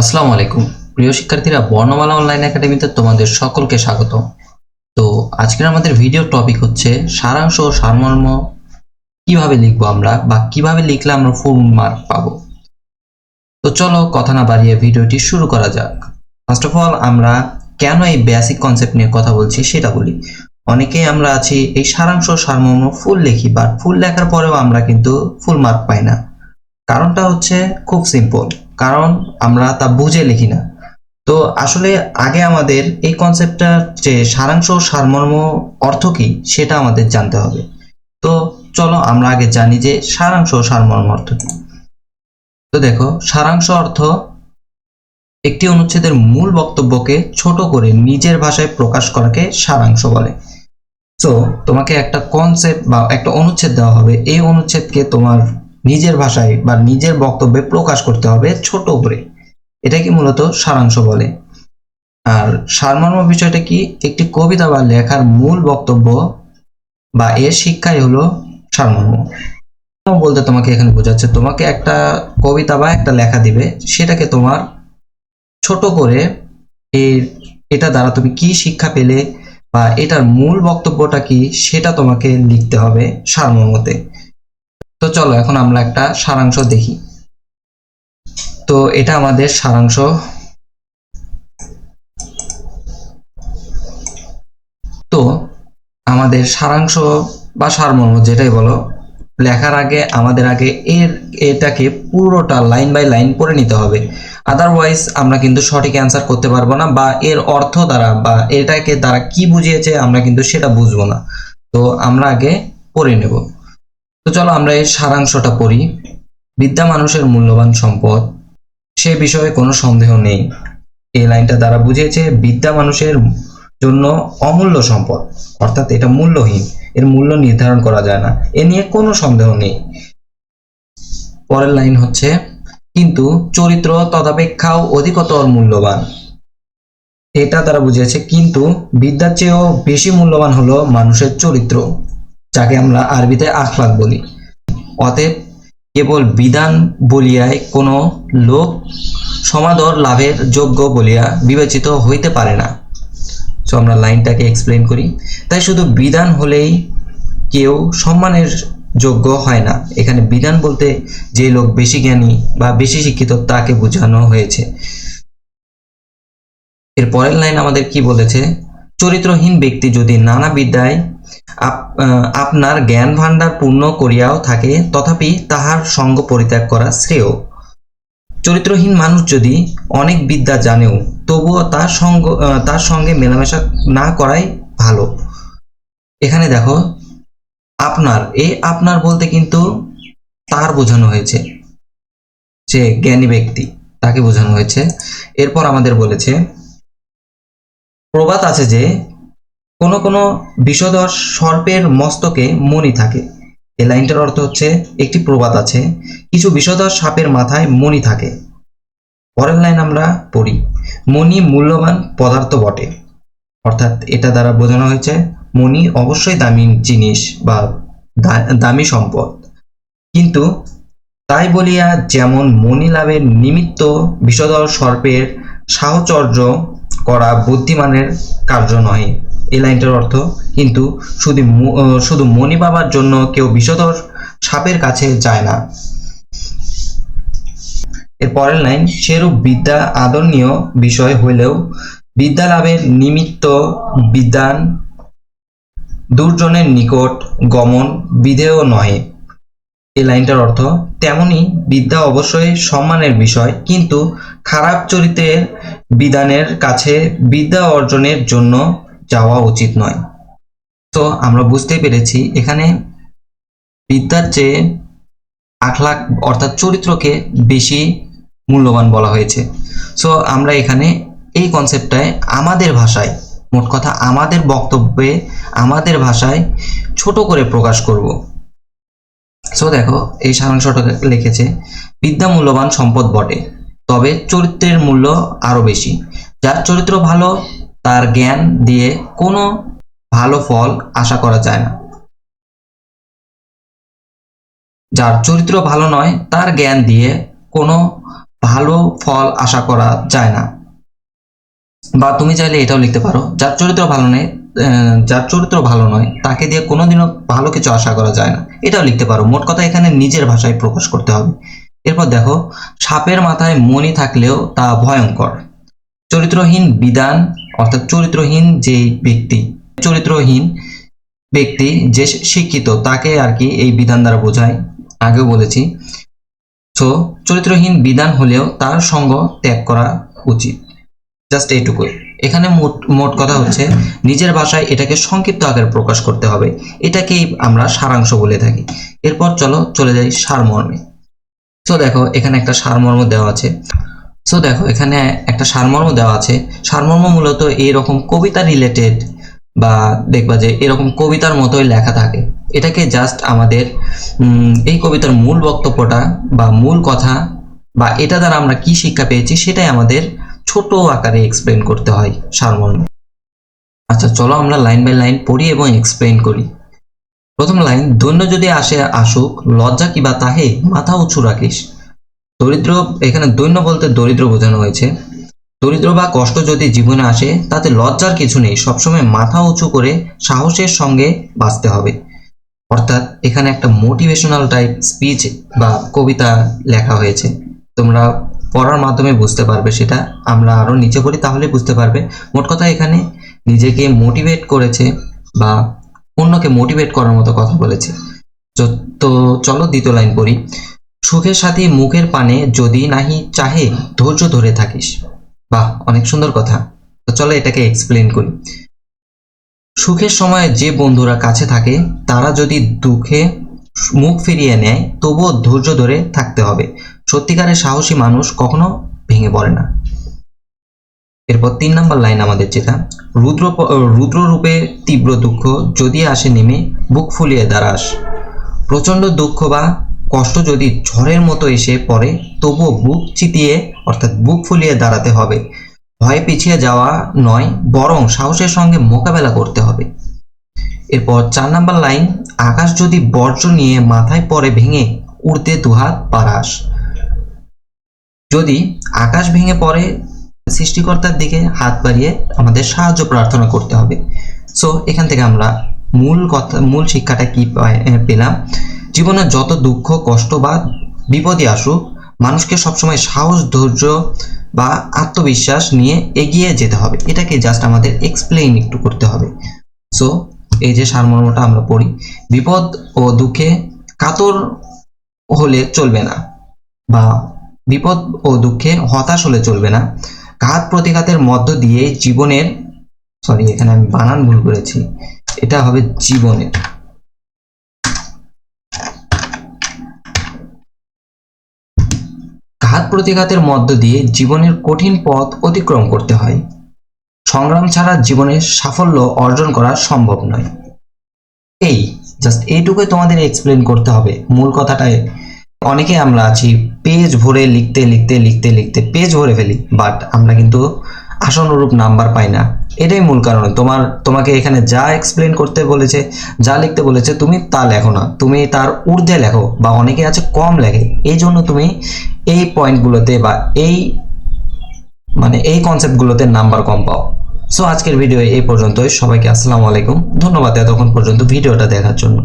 আসসালামু আলাইকুম। প্রিয় শিক্ষার্থীরা, বর্ণমালা অনলাইন একাডেমিতে তোমাদের সকলকে স্বাগত। তো আজকের আমাদের ভিডিও টপিক হচ্ছে সারাংশ ও সারমর্ম কীভাবে লিখব আমরা বা কীভাবে লিখলে আমরা ফুল মার্ক পাবো। তো চলো কথা না বাড়িয়ে ভিডিওটি শুরু করা যাক। ফার্স্ট অফ অল আমরা কেন এই বেসিক কনসেপ্ট নিয়ে কথা বলছি সেটা বলি। অনেকেই আমরা আছি এই সারাংশ সারমর্ম ফুল লিখি বাট ফুল লেখার পরেও আমরা কিন্তু ফুল মার্ক পাই না। কারণটা হচ্ছে খুব সিম্পল কারণ আমরা তা বুঝে লিখি না। তো আসলে আগে আমাদের এই কনসেপ্টটার যে সারাংশ সারমর্ম অর্থ কি, সেটা আমাদের জানতে হবে। তো চলো আমরা আগে জানি যে সারাংশ সারমর্ম অর্থ কি। তো দেখো, সারাংশ অর্থ একটি অনুচ্ছেদের মূল বক্তব্যকে ছোট করে নিজের ভাষায় প্রকাশ করাকে সারাংশ বলে। তো তোমাকে একটা কনসেপ্ট বা একটা অনুচ্ছেদ দেওয়া হবে। এই অনুচ্ছেদকে তোমার নিজের ভাষায় বা নিজের বক্তব্যে প্রকাশ করতে হবে ছোট করে। এটাকে মূলত সারাংশ বলে। আর সারমর্ম বিষয়টা কি? একটি কবিতা বা লেখার মূল বক্তব্য বা এর শিক্ষাই হলো সারমর্ম। বলতে তোমাকে এখানে বোঝাচ্ছে, তোমাকে একটা কবিতা বা একটা লেখা দিবে, সেটাকে তোমার ছোট করে এর, এটা দ্বারা তুমি কি শিক্ষা পেলে বা এটার মূল বক্তব্যটা কি, সেটা তোমাকে লিখতে হবে সারমর্মতে। চলো, এখন আমরা একটা সারাংশ দেখি। তো এটা আমাদের সারাংশ। তো আমাদের সারাংশ বা সারমর্ম যেটাই বলো, লেখার আগে, আমাদের আগে এর, এটাকে পুরোটা লাইন বাই লাইন পড়ে নিতে হবে। আদারওয়াইজ আমরা কিন্তু সঠিক অ্যান্সার করতে পারব না বা এর অর্থ দ্বারা বা এটাকে দ্বারা কি বুঝিয়েছে, আমরা কিন্তু সেটা বুঝব না। তো আমরা আগে পড়ে নেব। তো চলো আমরা এর সারাংশটা পড়ি। বিদ্যা মানুষের মূল্যবান সম্পদ, সে বিষয়ে কোনো সন্দেহ নেই। এই লাইনটা দ্বারা বুঝিয়েছে বিদ্যা মানুষের জন্য অমূল্য সম্পদ, অর্থাৎ এটা মূল্যহীন, এর মূল্য নির্ধারণ করা যায় না, এ নিয়ে কোনো সন্দেহ নেই। পরের লাইন হচ্ছে, কিন্তু চরিত্র তদাপেক্ষাও অধিকতর মূল্যবান। এটা দ্বারা বুঝিয়েছে, কিন্তু বিদ্যার চেয়েও বেশি মূল্যবান হলো মানুষের চরিত্র। যাকে আমরা আরবিতে আখলাক বলি। অতএব কেবল বিধান বলিয়ায় কোনো লোক সমাদর লাভের যোগ্য বলিয়া বিবেচিত হইতে পারে না। সো আমরা লাইনটাকে এক্সপ্লেন করি। তাই শুধু বিধান হলেই কেউ সম্মানের যোগ্য হয় না। এখানে বিধান বলতে যে লোক বেশি জ্ঞানী বা বেশি শিক্ষিত তাকে বোঝানো হয়েছে। এর পরের লাইন আমাদের কি বলেছে? চরিত্রহীন ব্যক্তি যদি নানা বিদ্যায় আপনার জ্ঞান ভাণ্ডার পূর্ণ করিয়াও থাকে, তথাপি তাহার সঙ্গ পরিত্যাগ করা শ্রেয়। চরিত্রহীন মানুষ যদি অনেক বিদ্যা জানেও, তবুও তার সঙ্গ তার সঙ্গে মেলামেশা না করাই ভালো। এখানে দেখো, আপনার, এ আপনার বলতে কিন্তু তার বোঝানো হয়েছে। যে জ্ঞানী ব্যক্তি, তাকে বোঝানো হয়েছে। এরপর আমাদের বলেছে, প্রবাদ আছে যে কোন কোন বিষধর সর্পের মস্তকে মণি থাকে। এই লাইনটার অর্থ হচ্ছে একটি প্রবাদ আছে, কিছু বিষধর সাপের মাথায় মণি থাকে। পরের লাইন আমরা পড়ি, মণি মূল্যবান পদার্থ বটে। অর্থাৎ এটা দ্বারা বোঝানো হয়েছে, মণি অবশ্যই দামি জিনিস বা দামি সম্পদ। কিন্তু তাই বলিয়া যেমন মণি লাভের নিমিত্ত বিষধর সর্পের সাহচর্য করা বুদ্ধিমানের কার্য নহে এই লাইনটার অর্থ কিন্তু শুধু শুধু মণি বাবার জন্য কেউ বিষধর সাপের কাছে যায় না। এর পরের লাইন, সেরূপ বিদ্যা আদরণীয় বিষয় হইলেও বিদ্যা লাভের নিমিত্ত বিদ্যান দুর্জনের নিকট গমন বিধেয় নহে এই লাইনটার অর্থ, তেমনি বিদ্যা অবশ্যই সম্মানের বিষয়, কিন্তু খারাপ চরিত্রের বিধানের কাছে বিদ্যা অর্জনের জন্য যাওয়া উচিত নয়। তো আমরা বুঝতে পেরেছি, এখানে বিদ্যার চেয়ে আখলাক অর্থাৎ চরিত্রকে বেশি মূল্যবান বলা হয়েছে। সো আমরা এখানে এই কনসেপ্টটায় আমাদের ভাষায়, মোট কথা আমাদের বক্তব্যে আমাদের ভাষায় ছোট করে প্রকাশ করব। সো দেখো, এই সারাংশটা লিখেছে, বিদ্যা মূল্যবান সম্পদ বটে, তবে চরিত্রের মূল্য আরও বেশি। যার চরিত্র ভালো তার জ্ঞান দিয়ে কোনো ভালো ফল আশা করা যায় না। যার চরিত্র ভালো নয় তার জ্ঞান দিয়ে কোনো ভালো ফল আশা করা যায় না। বা তুমি চাইলে এটাও লিখতে পারো যার চরিত্র ভালো আহ, যার চরিত্র ভালো নয় তাকে দিয়ে কোনোদিনও ভালো কিছু আশা করা যায় না। এটাও লিখতে পারো মোট কথা এখানে নিজের ভাষায় প্রকাশ করতে হবে। এরপর দেখো সাপের মাথায় মণি থাকলেও তা ভয়ঙ্কর। চরিত্রহীন বিধান অর্থাৎ চরিত্রহীন যে ব্যক্তি, চরিত্রহীন ব্যক্তি যে শিক্ষিত, তাকে আর কি এই বিধান দ্বারা বোঝায়। আগেও বলেছি। তো চরিত্রহীন বিধান হলেও তার সঙ্গ ত্যাগ করা উচিত। জাস্ট এইটুকুই এখানে মোট মোট কথা হচ্ছে, নিজের ভাষায় এটাকে সংক্ষিপ্ত আকারে প্রকাশ করতে হবে। এটাকেই আমরা সারাংশ বলে থাকি। এরপর চলো চলে যাই সারমর্মে। তো দেখো, এখানে একটা সারমর্ম দেওয়া আছে। সো দেখো, এখানে একটা সারমর্ম দেওয়া আছে। সারমর্ম মূলত এইরকম কবিতা রিলেটেড বা দেখবা যে এরকম কবিতার মতোই লেখা থাকে। এটাকে জাস্ট আমাদের এই কবিতার মূল বক্তব্যটা বা মূল কথা বা এটা দ্বারা আমরা কি শিক্ষা পেয়েছি সেটাই আমাদের ছোট আকারে এক্সপ্লেন করতে হয় সারমর্ম। আচ্ছা চলো আমরা লাইন বাই লাইন পড়ি এবং এক্সপ্লেন করি। প্রথম লাইন দৈন্য যদি আসে আসুক, লজ্জা কিবা তাহে? মাথা উঁচু রাখিস। দরিদ্র, এখানে দৈন্য বলতে দরিদ্র বোঝানো হয়েছে। দরিদ্র বা কষ্ট যদি জীবনে আসে, তাতে লজ্জার কিছু নেই। সবসময় মাথা উঁচু করে সাহসের সঙ্গে বাঁচতে হবে। অর্থাৎ এখানে একটা মোটিভেশনাল টাইপ স্পিচ বা কবিতা লেখা হয়েছে। তোমরা পড়ার মাধ্যমে বুঝতে পারবে সেটা। আমরা আরও নিচে পড়ি তাহলে বুঝতে পারবে। মোট কথা এখানে নিজেকে মোটিভেট করেছে বা অন্যকে মোটিভেট করার মতো কথা বলেছে। তো চলো দ্বিতীয় লাইন পড়ি। সুখের সাথে মুখের পানে যদি নাহি চাহে, ধৈর্য ধরে থাকিস। বাহ, অনেক সুন্দর কথা। তো চলো এটাকে এক্সপ্লেন করি। সুখের সময় যে বন্ধুরা কাছে থাকে, তারা যদি দুঃখে মুখ ফিরিয়ে নেয়, তবুও ধৈর্য ধরে থাকতে হবে। সত্যিকারের সাহসী মানুষ কখনো ভেঙে পড়ে না। এরপর তিন নম্বর লাইন আমাদের যেটা। রুদ্র রুদ্র রূপে তীব্র দুঃখ যদি আসে নেমে, বুক ফুলিয়ে দাঁড়াস। প্রচণ্ড দুঃখ বা কষ্ট যদি ঝড়ের মতো এসে পড়ে, তবুও বুক চিতিয়ে, অর্থাৎ বুক ফুলিয়ে দাঁড়াতে হবে। ভয় পিছিয়ে যাওয়া নয়, বরং সাহসের সঙ্গে মোকাবেলা করতে হবে। এরপর চার নাম্বার লাইন, আকাশ যদি বর্জ্য নিয়ে মাথায় পরে ভেঙে উড়তে দুহাত পারাস যদি আকাশ ভেঙে পড়ে, সৃষ্টিকর্তার দিকে হাত বাড়িয়ে আমাদের সাহায্য প্রার্থনা করতে হবে। সো এখান থেকে আমরা মূল কথা, মূল শিক্ষাটা কি পেলাম। জীবনে যত দুঃখ, কষ্ট বা বিপদই আসুক, মানুষকে সবসময় সাহস, ধৈর্য বা আত্মবিশ্বাস নিয়ে এগিয়ে যেতে হবে। এটাকে জাস্ট আমাদের এক্সপ্লেইন একটু করতে হবে। সো এই যে সারমর্মটা আমরা পড়ি, বিপদ ও দুঃখে কাতর হলে চলবে না বা বিপদ ও দুঃখে হতাশ হলে চলবে না। ঘাত প্রতিঘাতের মধ্য দিয়ে জীবনের সরি এখানে আমি বানান ভুল করেছি, এটা হবে জীবনের। ঘাত প্রতিঘাতের মধ্য দিয়ে জীবনের কঠিন পথ অতিক্রম করতে হয়। সংগ্রাম ছাড়া জীবনের সাফল্য অর্জন করা সম্ভব নয়। এই জাস্ট এইটুকুই তোমাদের এক্সপ্লেন করতে হবে। মূল কথাটায় অনেকে আমরা আছি পেজ ভরে লিখতে লিখতে লিখতে লিখতে পেজ ভরে ফেলি বাট আমরা কিন্তু আসনুরূপ নাম্বার পাই না। এটাই মূল কারণ। তোমার, তোমাকে এখানে যা এক্সপ্লেন করতে বলেছে, যা লিখতে বলেছে, তুমি তা লেখো না। তুমি তার ঊর্ধ্বে লেখো, বা অনেকে আছে কম লেখে। এই জন্য তুমি এই পয়েন্টগুলোতে বা এই মানে এই কনসেপ্টগুলোতে নাম্বার কম পাও। সো আজকের ভিডিও এই পর্যন্তই। সবাইকে আসসালামু আলাইকুম। ধন্যবাদ এতক্ষণ পর্যন্ত ভিডিওটা দেখার জন্য।